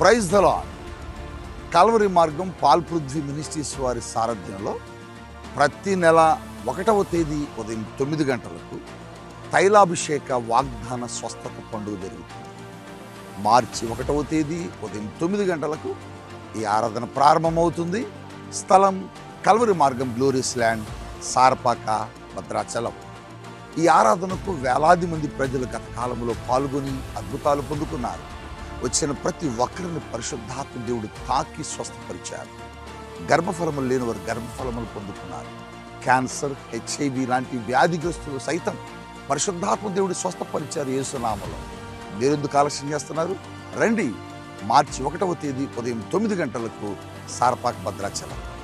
Praise the Lord Calvary మార్గం Paul Prithvi ministries వారి సారథ్యంలో ప్రతి నెల ఒకటవ తేదీ ఉదయం తొమ్మిది గంటలకు తైలాభిషేక వాగ్దాన స్వస్థత పండుగ జరుగుతుంది. మార్చి ఒకటవ తేదీ ఉదయం తొమ్మిది గంటలకు ఈ ఆరాధన ప్రారంభమవుతుంది. స్థలం కల్వరి మార్గం గ్లోరియస్ ల్యాండ్ సార్పాక భద్రాచలం. ఈ ఆరాధనకు వేలాది మంది ప్రజలు గత కాలంలో పాల్గొని అద్భుతాలు పొందుకున్నారు. వచ్చిన ప్రతి ఒక్కరిని పరిశుద్ధాత్మ దేవుడు తాకి స్వస్థపరిచారు గర్భఫలములు లేని వారు గర్భఫలములు పొందుకున్నారు. క్యాన్సర్ హెచ్ఐవి లాంటి వ్యాధిగ్రస్తులు సైతం పరిశుద్ధాత్మ దేవుడు స్వస్థపరిచారు యేసునామలో. మీరెందుకు ఆలస్యం చేస్తున్నారు? రండి మార్చి ఒకటవ తేదీ ఉదయం తొమ్మిది గంటలకు సారపాక్ భద్రాచలం.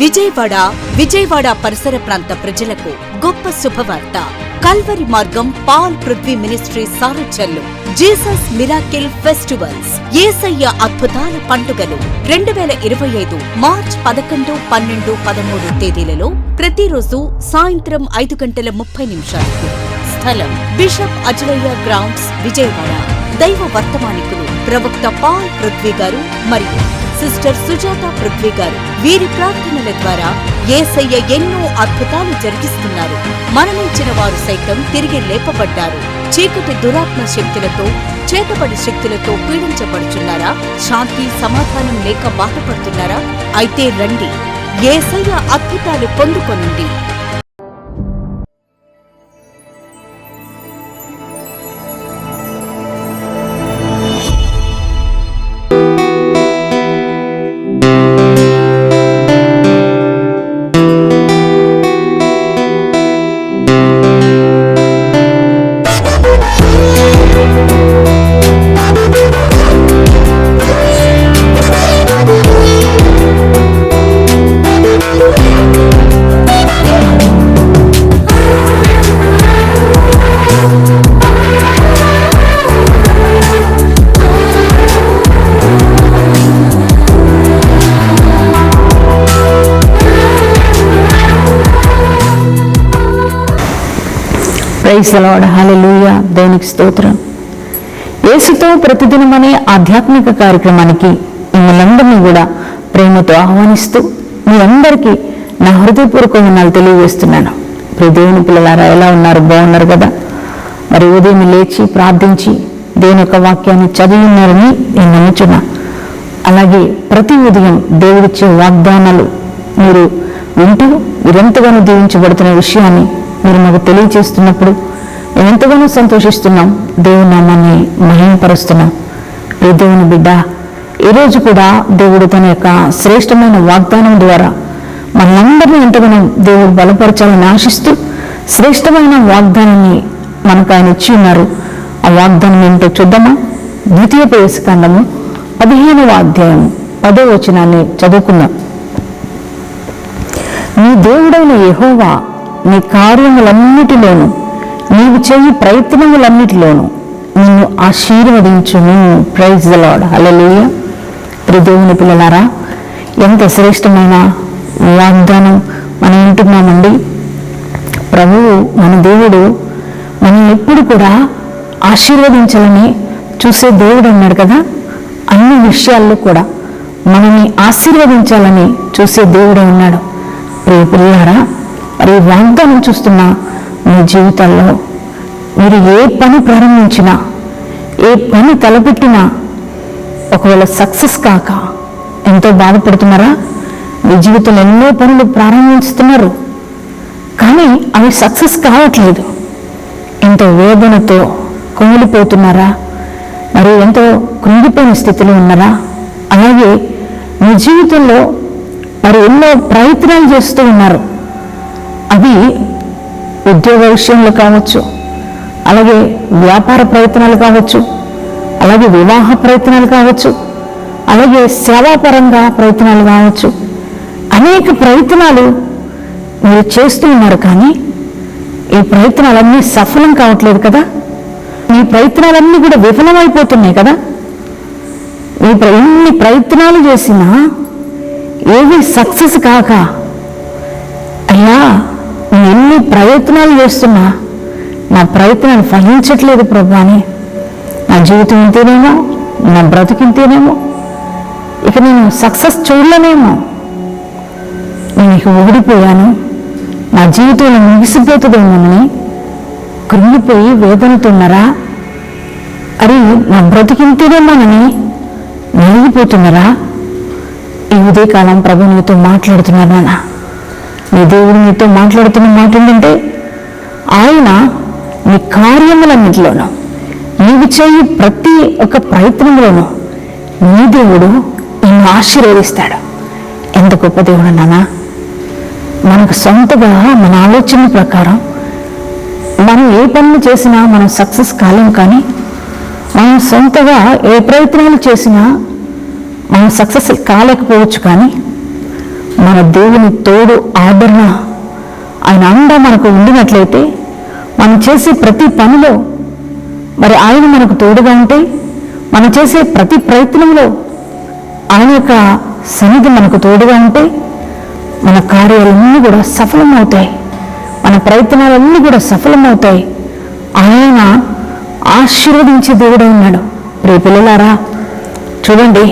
విజయవాడ విజయవాడ పరిసర ప్రాంత ప్రజలకు గొప్ప శుభవార్త. కల్వరి మార్గం పాల్ పృథ్వీ మినిస్ట్రీ సారథ్యంలో జీసస్ మిరాకిల్ ఫెస్టివల్స్. ఏసయ్య అద్భుతాల పండుగలు రెండు వేల ఇరవై ఐదు మార్చ్ పదకొండు పన్నెండు పదమూడు తేదీలలో ప్రతిరోజు సాయంత్రం ఐదు గంటల ముప్పై నిమిషాలకు. స్థలం బిషప్ అజలయ్య గ్రౌండ్స్ విజయవాడ. దైవ వర్తమానికులు ప్రవక్త పాల్ పృథ్వీ గారు మరియు సిస్టర్ సుజాత పృథ్వీ గారు. వీరి ప్రార్థనల ద్వారా ఏసయ్య ఎన్నో అద్భుతాలు జరిగిస్తున్నారు. మరణించిన వారు సైతం తిరిగి లేపబడ్డారు. చీకటి దురాత్మ శక్తులతో చేతబడి శక్తులతో పీడించబడుచున్నారా? శాంతి సమాధానం లేక బాధపడుతున్నారా? అయితే రండి. ఏసయ్య అద్భుతాలు పొందుకొనండి. ప్రైస్ లార్డ్ దేవునికి స్తోత్రం. యేసుతో ప్రతిదినం అనే ఆధ్యాత్మిక కార్యక్రమానికి మిమ్మల్ందరినీ కూడా ప్రేమతో ఆహ్వానిస్తూ మీ అందరికీ నా హృదయపూర్వక వందనాలు తెలియజేస్తున్నాను. ఇప్పుడు దేవుని పిల్లలారా ఎలా ఉన్నారు? బాగున్నారు కదా? మరి ఉదయం లేచి ప్రార్థించి దేవుని యొక్క వాక్యాన్ని చదివి ఉన్నారని నేను నమ్ముచున్నా. అలాగే ప్రతి ఉదయం దేవుడిచ్చే వాగ్దానాలు మీరు వింటూ మీరెంతగానో దీవించబడుతున్న విషయాన్ని మీరు మాకు తెలియచేస్తున్నప్పుడు మేము ఎంతగానో సంతోషిస్తున్నాం. దేవుని నామాన్ని మహిమపరుస్తున్నాం ఏ దేవుని బిడ్డ ఈరోజు కూడా దేవుడు తన యొక్క శ్రేష్టమైన వాగ్దానం ద్వారా మనందరినీ ఎంతగానో దేవుడు బలపరచాలని ఆశిస్తూ శ్రేష్టమైన వాగ్దానాన్ని మనకు ఆయన ఇచ్చి ఉన్నారు. ఆ వాగ్దానం ఏంటో చూద్దామా? ద్వితీయ ప్రవేశకాండము పదిహేనవ అధ్యాయం పదో వచనాన్ని చదువుకుందాం. నీ దేవుడైన యహోవా నీ కార్యములన్నిటిలోనూ నీవు చేయి ప్రయత్నములన్నిటిలోనూ నిన్ను ఆశీర్వదించును ప్రైజ్ ద లాడ్ హల్లెలూయా త్రిదేవుని పిల్లలారా ఎంత శ్రేష్టమైన వాగ్దానం మనం వింటున్నామండి ప్రభువు మన దేవుడు మనం ఎప్పుడు కూడా ఆశీర్వదించాలని చూసే దేవుడు అన్నాడు కదా. అన్ని విషయాల్లో కూడా మనల్ని ఆశీర్వదించాలని చూసే దేవుడే ఉన్నాడు. ప్రియ పిల్లారా మరి వాగ్దానం చూస్తున్న మీ జీవితాల్లో మీరు ఏ పని ప్రారంభించినా ఏ పని తలపెట్టినా ఒకవేళ సక్సెస్ కాక ఎంతో బాధపడుతున్నారా? మీ జీవితంలో ఎన్నో పనులు ప్రారంభిస్తున్నారు. కానీ అవి సక్సెస్ కావట్లేదు. ఎంతో వేదనతో కుమిలిపోతున్నారా? మరి ఎంతో కృంగిపోయిన స్థితిలో ఉన్నారా? అలాగే మీ జీవితంలో మరి ఎన్నో ప్రయత్నాలు చేస్తూ ఉన్నారు. అది ఉద్యోగ విషయంలో కావచ్చు అలాగే వ్యాపార ప్రయత్నాలు కావచ్చు అలాగే వివాహ ప్రయత్నాలు కావచ్చు అలాగే సేవాపరంగా ప్రయత్నాలు కావచ్చు. అనేక ప్రయత్నాలు మీరు చేస్తూ ఉన్నారు కానీ ఈ ప్రయత్నాలన్నీ సఫలం కావట్లేదు కదా? మీ ప్రయత్నాలన్నీ కూడా విఫలమైపోతున్నాయి కదా? మీ ఎన్ని ప్రయత్నాలు చేసినా ఏవి సక్సెస్ కాక అయ్యా ప్రయత్నాలు చేస్తున్నా నా ప్రయత్నాలు ఫలించట్లేదు ప్రభా అని. నా జీవితం ఇంతేనేమో నా బ్రతికింతేనేమో ఇక నేను సక్సెస్ చూడలేనేమో. నేను ఇక ఓడిపోయాను. నా జీవితంలో ముగిసిపోతుందేమోనని కృంగిపోయి వేదనతున్నారా? అరే నా బ్రతికింతేనేమోనని నలిగిపోతున్నారా? ఈ ఉదయకాలం ప్రభు నీతో మాట్లాడుతున్నారు నాన్న. నీ దేవుడు నీతో మాట్లాడుతున్న మాట ఏంటంటే ఆయన నీ కార్యములన్నింటిలోనూ నీవు చేయి ప్రతి ఒక్క ప్రయత్నంలోనూ నీ దేవుడు నిన్ను ఆశీర్వదిస్తాడు. ఎంత గొప్ప దేవుడు నానా మనకు సొంతగా మన ఆలోచన ప్రకారం మనం ఏ పనులు చేసినా మనం సక్సెస్ కాలేం కానీ మనం సొంతగా ఏ ప్రయత్నాలు చేసినా మనం సక్సెస్ కాలేకపోవచ్చు కానీ మన దేవుని తోడు ఆదరణ ఆయన అండ మనకు ఉండినట్లయితే మనం చేసే ప్రతి పనిలో మరి ఆయన మనకు తోడుగా ఉంటే మనం చేసే ప్రతి ప్రయత్నంలో ఆయన యొక్క సన్నిధి మనకు తోడుగా ఉంటే మన కార్యాలన్నీ కూడా సఫలమవుతాయి. మన ప్రయత్నాలన్నీ కూడా సఫలమవుతాయి. ఆయన ఆశీర్వదించే దేవుడే ఉన్నాడు. రే పిల్లలారా చూడండి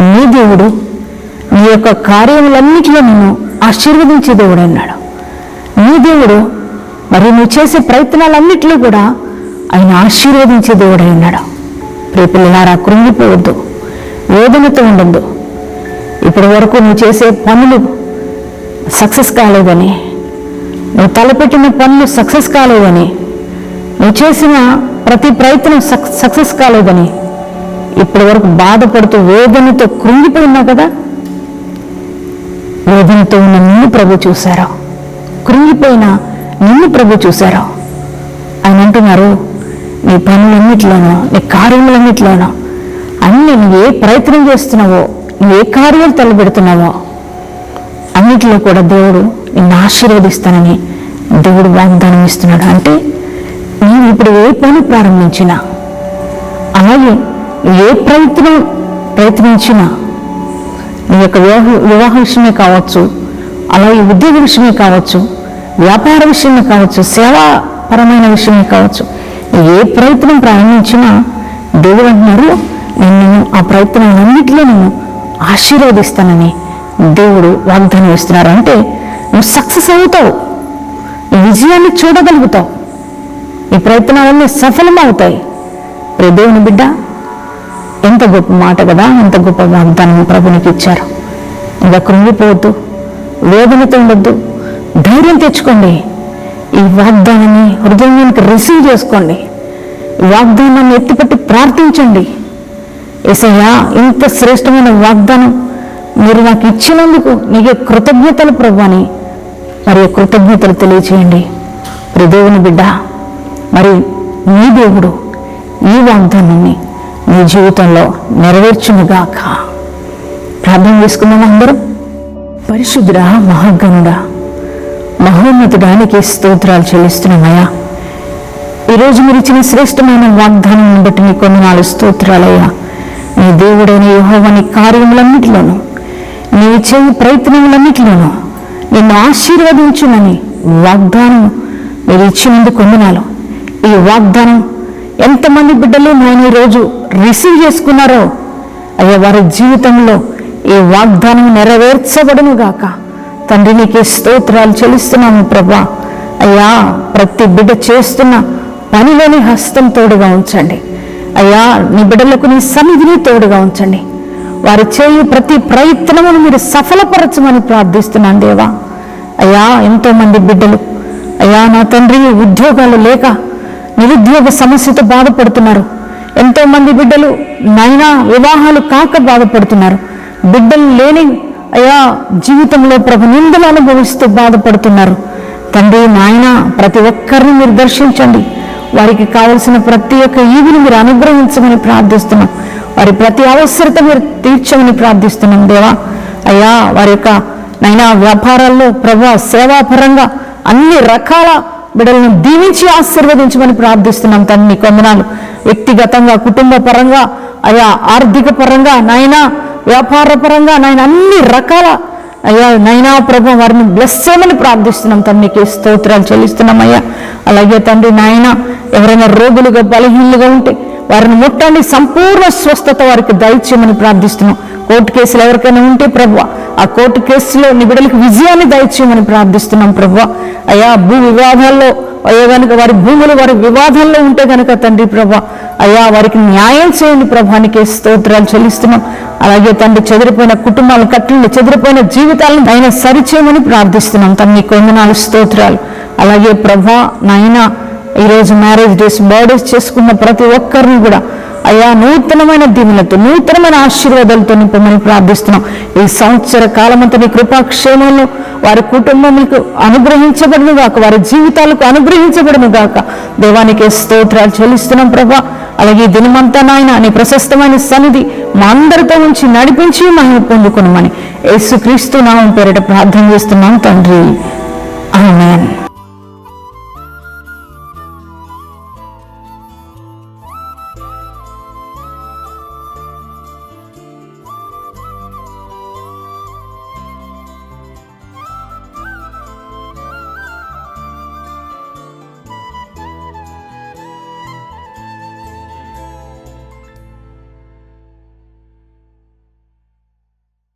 నీ దేవుడు నీ యొక్క కార్యములన్నిటిలో నేను ఆశీర్వదించే దేవుడు అన్నాడు. నీ దేవుడు మరి నువ్వు చేసే ప్రయత్నాలన్నిటిలో కూడా ఆయన ఆశీర్వదించే దేవుడై ఉన్నాడు ప్రియ పిల్లలారా కృంగిపోవద్దు. వేదనతో ఉండద్దు. ఇప్పటి వరకు నువ్వు చేసే పనులు సక్సెస్ కాలేదని నువ్వు తలపెట్టిన పనులు సక్సెస్ కాలేదని నువ్వు చేసిన ప్రతి ప్రయత్నం సక్ సక్సెస్ కాలేదని ఇప్పటి వరకు బాధపడుతూ వేదనతో కృంగిపోయి ఉన్నావు కదా? వేదంతో ఉన్న నిన్ను ప్రభు చూశారా? కృంగిపోయిన నిన్ను ప్రభు చూశారా? ఆయన అంటున్నారు నీ పనులన్నిటిలోనూ నీ కార్యములన్నిటిలోనూ అన్ని నువ్వు ఏ ప్రయత్నం చేస్తున్నావో నువ్వు ఏ కార్యాలు తలపెడుతున్నావో అన్నిటిలో కూడా దేవుడు నిన్ను ఆశీర్వదిస్తానని దేవుడు వాగ్దానం ఇస్తున్నాడు. అంటే నేను ఇప్పుడు ఏ పని ప్రారంభించినా అలాగే ఏ ప్రయత్నం ప్రయత్నించినా నీ యొక్క వివాహ వివాహ విషయమే కావచ్చు అలాగే ఉద్యోగ విషయమే కావచ్చు వ్యాపార విషయమే కావచ్చు సేవాపరమైన విషయమే కావచ్చు ఏ ప్రయత్నం ప్రారంభించినా దేవుడు అంటున్నారు నేను ఆ ప్రయత్నాలన్నింటిలో నేను ఆశీర్వదిస్తానని దేవుడు వాగ్దానం ఇస్తున్నారు అంటే నువ్వు సక్సెస్ అవుతావు ఈ విజయాన్ని చూడగలుగుతావు ఈ ప్రయత్నాలన్నీ సఫలమవుతాయి. రే దేవుని బిడ్డ ఎంత గొప్ప మాట కదా ఎంత గొప్ప వాగ్దానం ప్రభునికి ఇచ్చారు. ఇంకా కృంగిపోవద్దు వేదనతో ఉండొద్దు ధైర్యం తెచ్చుకోండి. ఈ వాగ్దానాన్ని హృదయానికి రిసీవ్ చేసుకోండి. వాగ్దానాన్ని ఎత్తిపెట్టి ప్రార్థించండి. ఏసయ్యా ఇంత శ్రేష్టమైన వాగ్దానం మీరు నాకు ఇచ్చినందుకు నీకే కృతజ్ఞతలు ప్రభు అని మరి కృతజ్ఞతలు తెలియచేయండి. ప్రదేవుని బిడ్డ మరి నీ దేవుడు ఈ వాగ్దానాన్ని నీ జీవితంలో నెరవేర్చునుగాక. ప్రార్థన చేసుకున్నాం అందరం? పరిశుద్ధ మహాగణుడా మహోన్నతుడానికి స్తోత్రాలు చెల్లిస్తున్నామయ్యా. ఈరోజు మీరు ఇచ్చిన శ్రేష్టమైన వాగ్దానం బట్టి నీ కొన్ని నాలుగు స్తోత్రాలయ్యా. నీ దేవుడైన యెహోవా కార్యములన్నిటిలోనూ నీవు చేయి ప్రయత్నములన్నిటిలోనూ నిన్ను ఆశీర్వదించునని వాగ్దానం మీరు ఇచ్చినందుకు వందనాలు. ఈ వాగ్దానం ఎంతమంది బిడ్డలు నేను ఈరోజు రిసీవ్ చేసుకున్నారో అయ్యా వారి జీవితంలో ఈ వాగ్దానం నెరవేర్చబడును గాక. తండ్రి నీకే స్తోత్రాలు చెల్లిస్తున్నాము ప్రభా. అయ్యా ప్రతి బిడ్డ చేస్తున్న పనిలోని హస్తం తోడుగా ఉంచండి. అయ్యా నీ బిడ్డలకు నీ సన్నిధిని తోడుగా ఉంచండి. వారు చేయు ప్రతి ప్రయత్నమును మీరు సఫలపరచమని ప్రార్థిస్తున్నాను దేవా. అయ్యా ఎంతోమంది బిడ్డలు. అయ్యా నా తండ్రి ఉద్యోగాలు లేక నిరుద్యోగ సమస్యతో బాధపడుతున్నారు. ఎంతో మంది బిడ్డలు నైనా వివాహాలు కాక బాధపడుతున్నారు. బిడ్డలు లేని అయా జీవితంలో ప్రభు నిందలు అనుభవిస్తూ బాధపడుతున్నారు. తండ్రి నాయన ప్రతి ఒక్కరిని మీరు దర్శించండి. వారికి కావలసిన ప్రతి ఒక్క ఈవిని మీరు అనుగ్రహించమని ప్రార్థిస్తున్నాం. వారి ప్రతి అవసరత మీరు తీర్చమని ప్రార్థిస్తున్నాం దేవా. అయ్యా వారి యొక్క నైనా వ్యాపారాల్లో ప్రభు సేవాపరంగా అన్ని రకాల బిడ్డలను దీవించి ఆశీర్వదించమని ప్రార్థిస్తున్నాం తండ్రి కొందనాలు. వ్యక్తిగతంగా కుటుంబ పరంగా అయా ఆర్థిక పరంగా నాయనా వ్యాపార పరంగా నాయన అన్ని రకాల అయ్యా నైనా ప్రభు వారిని బ్లెస్ చేయమని ప్రార్థిస్తున్నాం తండ్రికి స్తోత్రాలు చెల్లిస్తున్నాం అయ్యా. అలాగే తండ్రి నాయన ఎవరైనా రోగులుగా బలహీనులుగా ఉంటే వారిని ముట్టండి సంపూర్ణ స్వస్థత వారికి దయచేయమని ప్రార్థిస్తున్నాం. కోర్టు కేసులు ఎవరికైనా ఉంటే ప్రభు ఆ కోర్టు కేసులో నీ బిడ్డలకు విజయాన్ని దయచేయమని ప్రార్థిస్తున్నాం ప్రభు. అయ్యా భూ వివాదాల్లో అయ్యా కనుక వారి భూములు వారి వివాదాల్లో ఉంటే కనుక తండ్రి ప్రభ అయ్యా వారికి న్యాయం చేయండి ప్రభానికి స్తోత్రాలు చెల్లిస్తున్నాం. అలాగే తండ్రి చెదిరిపోయిన కుటుంబాలను కట్టండి చెదిరిపోయిన జీవితాలను ఆయన సరిచేయమని ప్రార్థిస్తున్నాం. తండ్రి కొందనాలు స్తోత్రాలు. అలాగే ప్రభా నాయన ఈరోజు మ్యారేజ్ డేస్ బర్త్డేస్ చేసుకున్న ప్రతి ఒక్కరిని కూడా అయ్యా నూతనమైన దీవులతో నూతనమైన ఆశీర్వాదాలతో నింపమని ప్రార్థిస్తున్నాం. ఈ సంవత్సర కాలమంతా నీ కృపాక్షేమంలో వారి కుటుంబములకు అనుగ్రహించబడును గాక వారి జీవితాలకు అనుగ్రహించబడును గాక. దేవానికి స్తోత్రాలు చెల్లిస్తున్నాం ప్రభా. అలాగే దినమంతా నాయన నీ ప్రశస్తమైన సన్నిధి మా అందరితో ఉంచి నడిపించి మహిమ పొందుకునమని యేసుక్రీస్తు నామం పేరిట ప్రార్థన చేస్తున్నాం తండ్రి. ఆమెన్.